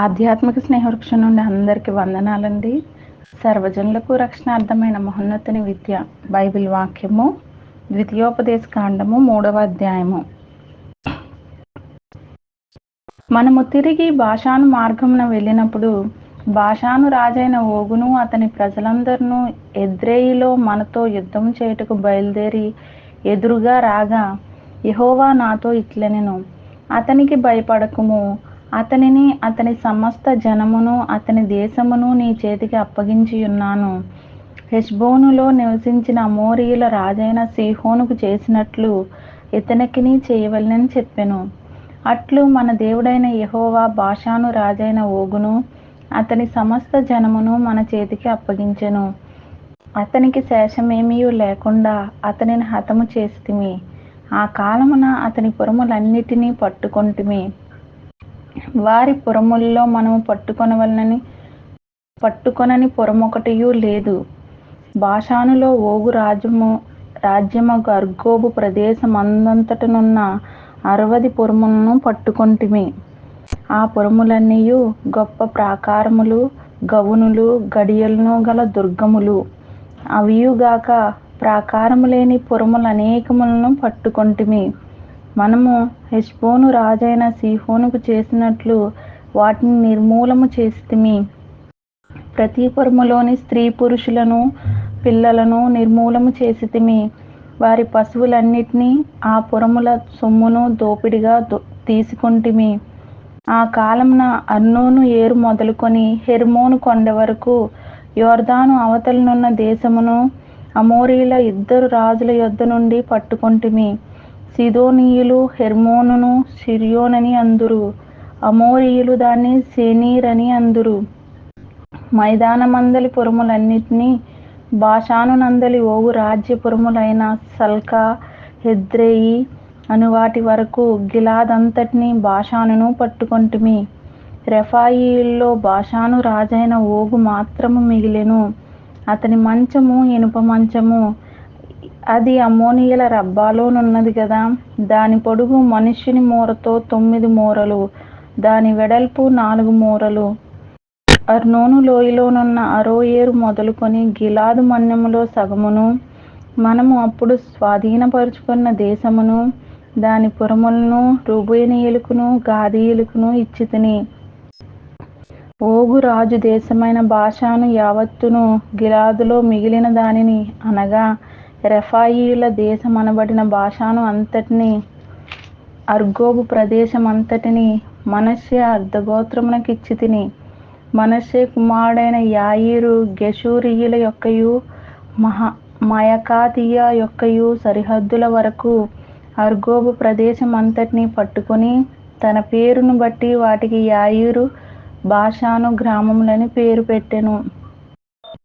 ఆధ్యాత్మిక స్నేహవృక్షం నుండి అందరికీ వందనాలండి. సర్వజనులకు రక్షణార్థమైన మహోన్నతిని విద్య బైబిల్ వాక్యము ద్వితీయోపదేశ కాండము మూడవ అధ్యాయము. మనము తిరిగి భాషాను మార్గమున వెళ్ళినప్పుడు భాషాను రాజైన ఓగును అతని ప్రజలందరినూ ఎద్రేయిలో మనతో యుద్ధం చేయుటకు బయలుదేరి ఎదురుగా రాగా యహోవా నాతో ఇట్లనెను అతనికి భయపడకము అతనిని అతని సమస్త జనమును అతని దేశమును నీ చేతికి అప్పగించి ఉన్నాను హెష్బోనులో నివసించిన అమోరీయుల రాజైన సిహోనుకు చేసినట్లు ఇతనికిని చేయవలనని చెప్పెను. అట్లు మన దేవుడైన యహోవా భాషాను రాజైన ఓగును అతని సమస్త జనమును మన చేతికి అప్పగించెను. అతనికి శేషమేమీ లేకుండా అతనిని హతము చేస్తిమి. ఆ కాలమున అతని పురములన్నిటినీ పట్టుకొంటిమి. వారి పురముల్లో మనము పట్టుకొనవలనని పట్టుకొనని పురమొకటియూ లేదు. భాషానులో ఓగు రాజ్యము రాజ్యము గర్గోబు ప్రదేశమందంతటనున్న అరవది పురములను పట్టుకొంటిమి. ఆ పురములన్నీ గొప్ప ప్రాకారములు గవునులు గడియలను గల దుర్గములు. అవియుగాక ప్రాకారము లేని పురములు అనేకములను పట్టుకొంటిమి. మనము హెష్బోను రాజైన సిహోనుకు చేసినట్లు వాటిని నిర్మూలము చేసితిమి. ప్రతి పురములోని స్త్రీ పురుషులను పిల్లలను నిర్మూలము చేసితిమి. వారి పశువులన్నిటినీ ఆ పురముల సొమ్మును దోపిడిగా తీసుకొంటిమి. ఆ కాలమున అర్నోను ఏరు మొదలుకొని హెర్మోను కొండ వరకు యోర్దాను అవతలనున్న దేశమును అమోరీల ఇద్దరు రాజుల యొద్ద నుండి పట్టుకొంటిమి. సిదోనీయులు హెర్మోనును సిరియోనని అందురు అమోరీయులు దాన్ని సేనీర్ అని అందురు. మైదానమందలి పురములన్నిటినీ భాషాను నందలి ఓగు రాజ్యపురములైన సల్కా హెద్రేయి అను వాటి వరకు గిలాదంతటిని భాషానును పట్టుకొంటిమి. రెఫాయిల్లో భాషాను రాజైన ఓగు మాత్రము మిగిలెను. అతని మంచము ఇనుప మంచము అది అమ్మోనియల రబ్బాలోనున్నది కదా. దాని పొడుగు మనిషిని మూరతో తొమ్మిది మూరలు దాని వెడల్పు నాలుగు మూరలు. అర్నోను లోయలోనున్న అరోయేరు మొదలుకొని గిలాదు మన్యములో సగమును మనము అప్పుడు స్వాధీనపరుచుకున్న దేశమును దాని పురములను రుబేనీయులకును గాదీయులకును ఇచ్చితిని. ఓగు రాజు దేశమైన భాషాను యావత్తును గిలాదులో మిగిలిన దానిని అనగా రెఫాయిల దేశం అనబడిన భాషాను అంతటిని అర్గోబు ప్రదేశం అంతటిని మనస్య అర్ధగోత్రమునకిచ్చి తిని మనస్సే కుమారుడైన యాయిరు గెషూరియుల యొక్కయు మహా మయకాతియా యొక్కయు సరిహద్దుల వరకు అర్గోబు ప్రదేశం అంతటిని పట్టుకొని తన పేరును బట్టి వాటికి యాయూరు భాషాను గ్రామములని పేరు పెట్టెను.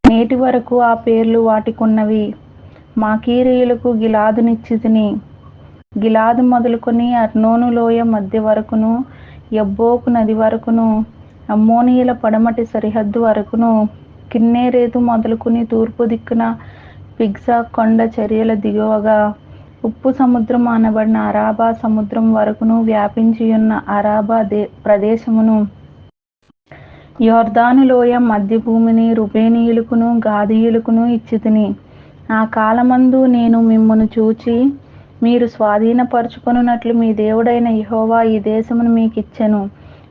నేటి వరకు ఆ పేర్లు వాటికున్నవి. మాకీరీయులకు గిలాదునిచ్చితిని. గిలాదు మొదలుకొని అర్నోను లోయ మధ్య వరకును ఎబ్బోకు నది వరకును అమ్మోనియల పడమటి సరిహద్దు వరకును కిన్నేరేతు మొదలుకుని తూర్పు దిక్కున పిగ్సా కొండ చర్యల దిగువగా ఉప్పు సముద్రం అనబడిన అరాబా సముద్రం వరకును వ్యాపించియున్న అరాబా దే ప్రదేశమును. యోర్దాను లోయ మధ్య భూమిని రుబేనీయులకును గాదీయులకును ఇచ్చితిని. ఆ కాలమందు నేను మిమ్మను చూచి మీరు స్వాధీనపరుచుకొనున్నట్లు మీ దేవుడైన యహోవా ఈ దేశమును మీకు ఇచ్చెను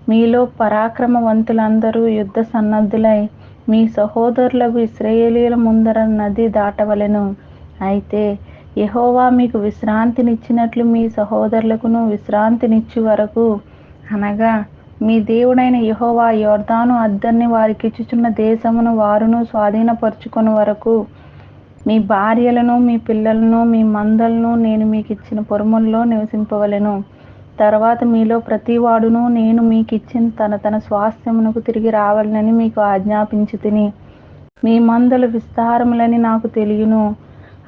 మీలో పరాక్రమవంతులందరూ యుద్ధ సన్నద్ధులై మీ సహోదరులకు ఇస్రాయేలీల ముందర నది దాటవలెను. అయితే యహోవా మీకు విశ్రాంతినిచ్చినట్లు మీ సహోదరులకును విశ్రాంతినిచ్చి వరకు అనగా మీ దేవుడైన యహోవా యోర్దాను అద్దరిని వారికిచ్చుచున్న దేశమును వారును స్వాధీనపరుచుకొని వరకు మీ భార్యలను మీ పిల్లలను మీ మందలను నేను మీకు ఇచ్చిన పొరుముల్లో నివసింపవలను. తర్వాత మీలో ప్రతివాడును నేను మీకు ఇచ్చిన తన తన స్వాస్థ్యమునకు తిరిగి రావాలని మీకు ఆజ్ఞాపించి తిని మీ మందలు విస్తారములని నాకు తెలియను.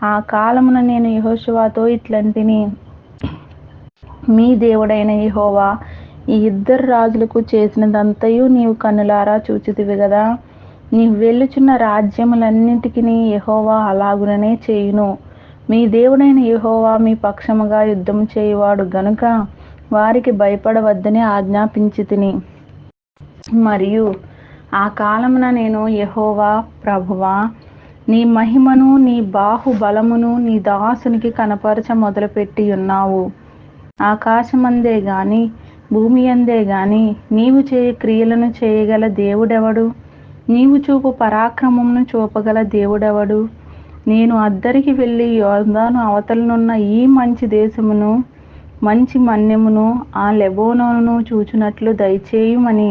ఆ కాలమున నేను యహోశివాతో ఇట్లంటిని. మీ దేవుడైన యహోవా ఈ ఇద్దరు రాజులకు చేసినదంతయు నీవు కన్నులారా చూచితివి కదా నీవు వెళ్ళుచున్న రాజ్యములన్నిటికీ యహోవా అలాగుననే చేయును. మీ దేవుడైన యహోవా మీ పక్షముగా యుద్ధం చేయువాడు గనుక వారికి భయపడవద్దని ఆజ్ఞాపించి తిని మరియు ఆ కాలమున నేను యహోవా ప్రభువా నీ మహిమను నీ బాహుబలమును నీ దాసునికి కనపరచ మొదలుపెట్టి ఉన్నావు. ఆకాశమందే గాని భూమి అందే గాని నీవు చేయ క్రియలను చేయగల దేవుడెవడు? నీవు చూపు పరాక్రమమును చూపగల దేవుడెవడు? నేను అద్దరికి వెళ్ళి యోర్దాను అవతలనున్న ఈ మంచి దేశమును మంచి మన్యమును ఆ లెబోనోను చూచినట్లు దయచేయమని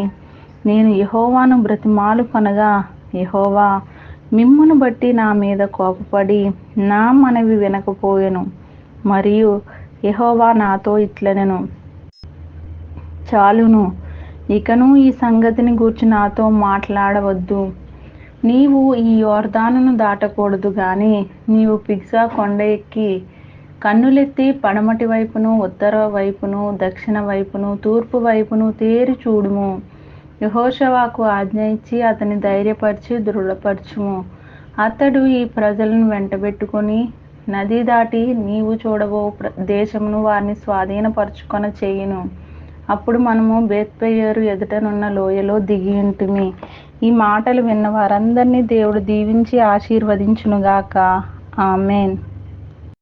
నేను యహోవాను బ్రతిమాలు కొనగా యహోవా మిమ్మును బట్టి నా మీద కోపపడి నా మనవి వినకపోయెను మరియు యహోవా నాతో ఇట్లనెను. చాలును ఇకను ఈ సంగతిని గూర్చి నాతో మాట్లాడవద్దు. నీవు ఈ యోర్దానును దాటకూడదు గాని నీవు పిగ్జా కొండ ఎక్కి కన్నులెత్తి పడమటి వైపును ఉత్తర వైపును దక్షిణ వైపును తూర్పు వైపును తేరి చూడుము. యహోషవాకు ఆజ్ఞ ఇచ్చి అతని ధైర్యపరిచి దృఢపరచుము. అతడు ఈ ప్రజలను వెంటబెట్టుకొని నది దాటి నీవు చూడబో దేశమును వారిని స్వాధీనపరచుకొన చేయును అప్పుడు మనము బేత్పేయరు ఎదుటనున్న లోయలో దిగి ఉంటిమి. ఈ మాటలు విన్న వారందరినీ దేవుడు దీవించి ఆశీర్వదించునుగాక. ఆమెన్.